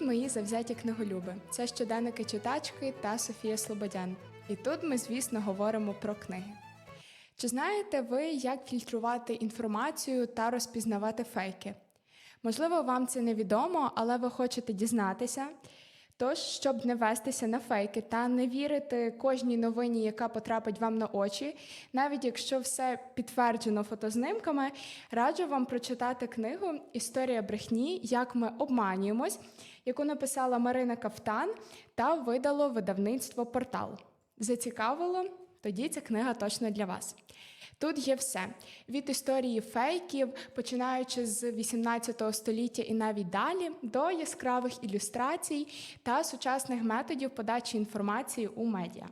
мої завзяті книголюби. Це щоденники читачки та Софія Слободян. І тут ми, звісно, говоримо про книги. Чи знаєте ви, як фільтрувати інформацію та розпізнавати фейки? Можливо, вам це невідомо, але ви хочете дізнатися. Тож, щоб не вестися на фейки та не вірити кожній новині, яка потрапить вам на очі, навіть якщо все підтверджено фотознимками, раджу вам прочитати книгу Історія брехні, як ми обманюємось, яку написала Марина Кафтан та видало видавництво Портал. Зацікавило? Тоді ця книга точно для вас. Тут є все від історії фейків, починаючи з 18 століття і навіть далі, до яскравих ілюстрацій та сучасних методів подачі інформації у медіа.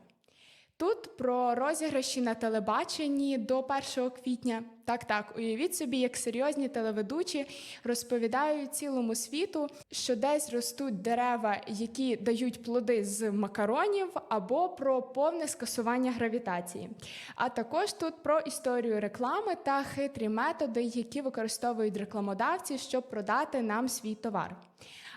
Тут про розіграші на телебаченні до 1 квітня. Так, так, уявіть собі, як серйозні телеведучі розповідають цілому світу, що десь ростуть дерева, які дають плоди з макаронів, або про повне скасування гравітації. А також тут про історію реклами та хитрі методи, які використовують рекламодавці, щоб продати нам свій товар.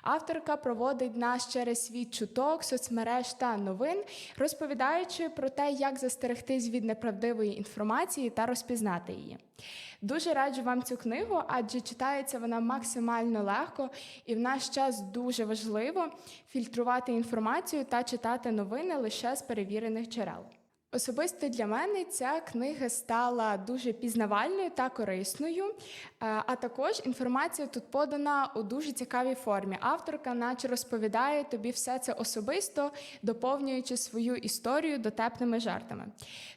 Авторка проводить нас через світ чуток, соцмереж та новин, розповідаючи про те, як застерегтись від неправдивої інформації та розпізнати її. Дуже раджу вам цю книгу, адже читається вона максимально легко, і в наш час дуже важливо фільтрувати інформацію та читати новини лише з перевірених джерел. Особисто для мене ця книга стала дуже пізнавальною та корисною, е, а також інформація тут подана у дуже цікавій формі. Авторка, наче розповідає тобі все це особисто, доповнюючи свою історію дотепними жартами.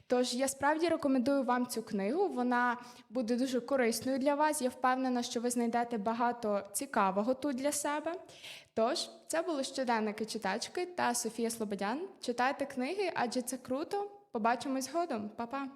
Тож я справді рекомендую вам цю книгу. Вона буде дуже корисною для вас. Я впевнена, що ви знайдете багато цікавого тут для себе. Тож, це були щоденники читачки та Софія Слободян. Читайте книги, адже це круто. Побачимось згодом. Па-па!